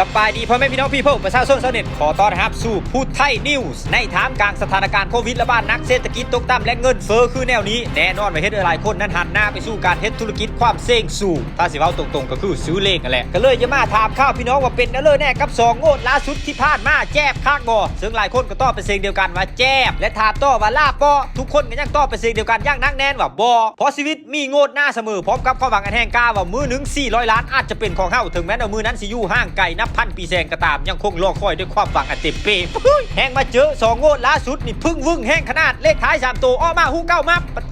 สบายดีพ่อแม่พี่น้องพี่พ่อประชาชนชาวเน็ตขอต้อนรับสู่พูดไทยนิวส์ในถามกลางสถานการณ์โควิดระบาดนักเศรษฐกิจตกต่ำและเงินเฟ้อคือแนวนี้ แน่นอนว่าเฮ็ดหลายคนนั้นหันหน้าไปสู่การเฮ็ดธุรกิจความเสี่ยงสูงถ้าสิเว้าตรงๆ ก็คือซื้อเลขนั่นแหละ ก็เลยจะมาถามข้าวพี่น้องว่าเป็นนั่นเลยแน่กับสองงวดล่าสุดที่ผ่านมาแจบคักบ่ซึ่งหลายคนก็ตอบเป็นเสียงเดียวกันว่าแจบและถามต่อว่าลาบบ่ทุกคนก็ยังตอบเป็นเสียงเดียวกันย่างนักแน่นว่าบ่เพราะชีวิตมีงดหน้าเสมอพร้อมกับความหวังอันแห่งกล้าว่ามือหนึง400 ล้านอาจจะเป็นของเฮาถึงแม้ว่ามือนั้นสิอยู่ห่างไกลนับพันปีแสงก็ตาม ยังคงรอคอยด้วยความหวังอันเต็มเปี่ยมแห้งมาเจอสองงวดล่าสุดนี่พึ่งวึ่งแห้งขนาดเลขท้ายสามตัวออกมาหูเก้ามาปะ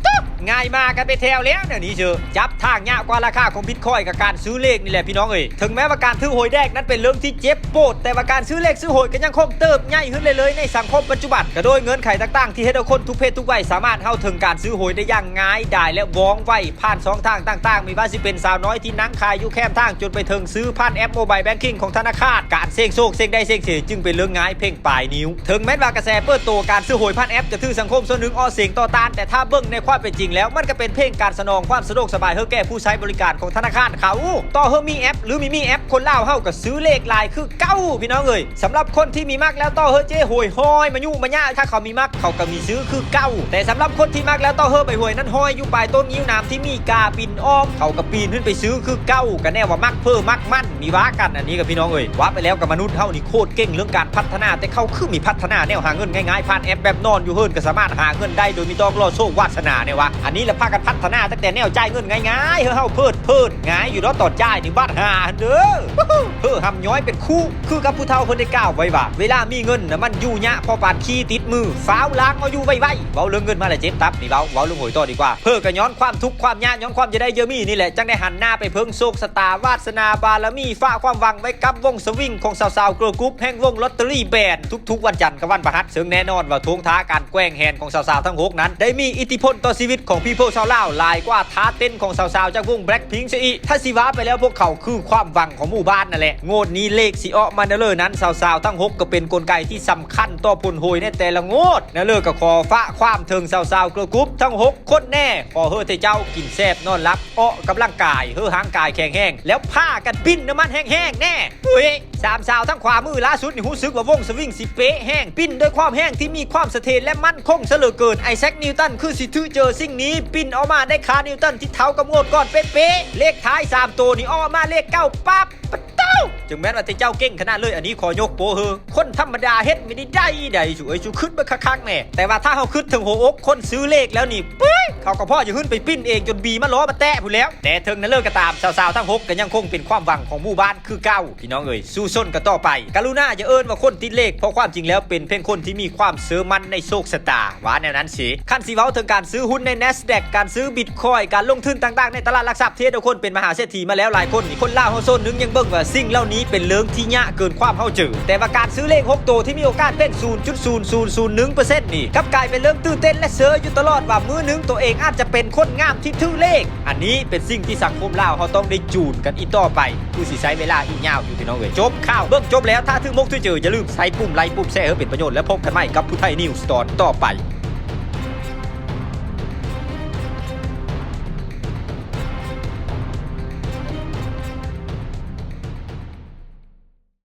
ง่ายมากันไปแถวแล้วเนี่ยนี่เจอจับทางยากกว่าราคาของบิตคอยกับการซื้อเลขนี่แหละพี่น้องเอ้ยถึงแม้ว่าการซื้อหวยแดกนั้นเป็นเรื่องที่เจ็บปวดแต่ว่าการซื้อเลขซื้อหวยก็ยังคงเติบใหญ่ขึ้นเลยเลยในสังคมปัจจุบันก็โดยเงินไขต่างๆ ที่ให้เราคนทุกเพศทุกวัยสามารถเข้าถึงการซื้อหวยได้อย่างง่ายดายและว่องไวผ่านสองทางต่างๆ มีว่าสิเป็นสาวน้อยที่นั่งขายอยู่แคมทางจนไปถึงซื้อผ่านแอปโมบายแบงกิ้งของธนาคารการเสี่ยงโชคเสี่ยงได้เสี่ยงเสียจึงเป็นเรื่องง่ายเพ่งปลายนิ้ว ถึงแม้ว่ากระแสเปิดตัวการซื้อหวยผ่านแอปจะถือสังคมส่วนหนึ่งอ้อเสียงต่อต้านแต่ถ้าเบิ่งในความเป็นจริงแล้วมันก็เป็นเพ่งการสนองความสะดวกสบายเพื่อแก่ผู้ใช้บริการของธนาคารเขา ต่อเฮามีแอป หรือมีมีแอปคนเล่าเฮาก็ซื้อเลขลายคือเก้าพี่น้องเอ้ยสำหรับคนที่มีมากแล้วต่อเฮอเจ้หวยหอยมายุ่มาย่าถ้าเขามีมากเขาก็มีซื้อคือเก้าแต่สำหรับคนที่มากแล้วต่อเฮอไปหวยนั้นหอยอยู่ปลายต้นยิ้วน้ำที่มีกาบินอ้อมเขาก็ปีนขึ้นไปซื้อคือเก้ากันแน่ว่ามักเพิ่มมักมั่นมีว้ากันอันนี้กับพี่น้องเอ้ยว่าไปแล้วกับมนุษย์เฮานี่โคตรเก่งเรื่องการพัฒนาแต่เขาคือมีพัฒนาแนวหาเงินง่ายๆผ่านแอปแบบนอนอยู่เฮิรนก็สามารถหาเงินได้โดยม่ต้องรอโชควาสนาเนี่ยวะอันนี้ละพากันพัฒนาตั้งแต่แนวจ่ายเงินง่ายๆเฮ้เฮาเพิดเพิดง่ายอยู่รอต่อจ่ายนี่บ้านหาเด้อเฮ้อหำย้อยเป็นคู่ คือกับผู้เฒ่าเพิ่นได้กล่าวไว้ว่าเวลามีเงินน่ะมันอยู่ยะพอปานขี้ติดมือฟ้าวล้างเอาอยู่ไว้ไว้เว้าเรื่องเงินมาแล้วเจ็บตับนี่เว้าเว้าเรื่องหวยต่อดีกว่าเพื่อก็ย้อนความทุกข์ความยากย้อนความจะได้เยอะมีนี่แหละจังได้หันหน้าไปเพิ่งโชคสตาวาสนาบารมีฝ้าความวังไว้กับวงสวิงของสาวๆเกลือกรุ๊ปแห่งวงลอตเตอรี่แบนทุกๆ วันจันทร์กับวันพฤหัสซึ่งแน่นอนว่าทวงท้าการแกว้งแฮนของสาวๆทั้งหกนั้น ได้มีอิทธิพลต่อชีวิตของของพี่โพชาวลาวลายกว่าท้าเต้นของสาวๆจากวงแบล็คพิงค์ซะอีกถ้าสิว้าไปแล้วพวกเขาคือความหวังของหมู่บ้านนั่นแหละโงดนี้เลขสิออมาเนเลอนั้นสาวๆทั้งหกก็เป็นกลไกที่สำคัญต่อผลโหยในแต่ละโงดเนเลอก็ขอฟ้าความเทิงสาวๆเกลือกรุ๊ปทั้งหกคนแน่ขอเฮ้อเทเจ้ากินแซบนอนรับเอ้อกำลังกายเฮ้อหางกายแข็งแห้งแล้วผ้ากันปิ้นน้ำมันแห้งๆแน่เฮ้ยสามสาวทั้งขวามือล่าสุดนี่รู้สึกว่าวงสวิงสิเป๊ะแห้งปิ้นด้วยความแห้งที่มีความเสถียรและมั่นคงเสลือเกินไอแซคนิวตันคือสิถือเจอสิ่งนี้ปิ้นออกมาได้คานิวตันที่เท้ากำงดก่อนเป๊ะๆเลขท้าย 3 ตัวนี่ออกมาเลขเก้าปั๊บปะเต้าจึงแม้ว่าแต่เจ้าเก่งขนาดเลยอันนี้ขอยกโปเฮอคนธรรมดาเฮ็ดไม่ได้ได้ใดสวยชูขึ้นมาคักๆแน่แต่ว่าถ้าเขาขึ้นถึงหัวอกคนซื้อเลขแล้วนี่เป้ยเขาก็พ่ออย่าขึ้นไปปิ้นเองจนบีมาล้อมาแตะผู้แล้ว แต่ถึงนั้นเลิกก็ตามสาวๆทั้งหกก็ยังคงเป็นความหวังของหมู่บ้านคือเก้าพี่น้องเอ๋ยสู้ส้นกันต่อไปกรุณาอย่าเอิ้นว่าคนติดเลขเพราะความจริงแล้วเป็นเพียงคนที่มีความเสื่อมันในโชคชะตาว่าแนวนั้นสิขั้นสีเว้าถึงการซื้อหุ้นใน NASDAQ การซื้อบิตคอยการลงทุนต่างๆ ในตลาดหลักทรัพย์ที่ทุกคนเป็นมหาเศรษฐีมาแล้วหลายคนคนล่าวเฮาโซนนึงยังเบิ่งว่าสิ่งเหล่านี้เป็นเรื่องที่ยากเกินความเข้าใจแต่ว่าการซื้อเลข6ตัวที่มีโอกาสเป็น 0.0001%นี่กับกลายเป็นเรื่องตื่นเต้นและเสืออยู่ตลอดว่ามือหนึงตัวเองอาจจะเป็นคนงามที่ถือเลข อันนี้เป็นสิ่งที่สังคมลาวเขาต้องได้จูนกันอีกต่อไปคือสิใช้เวลาอีกยาวอยู่พี่น้องเอ้ยจบข่าวเบิ่งจบแล้วถ้าถึงมกที่เจออย่าลืมใส่ปุ่มไลค์ปุ่มแชร์เพื่อเป็นประโยชน์และพบกันใหม่กับผู้ไทยนิวส์ตอนต่อไป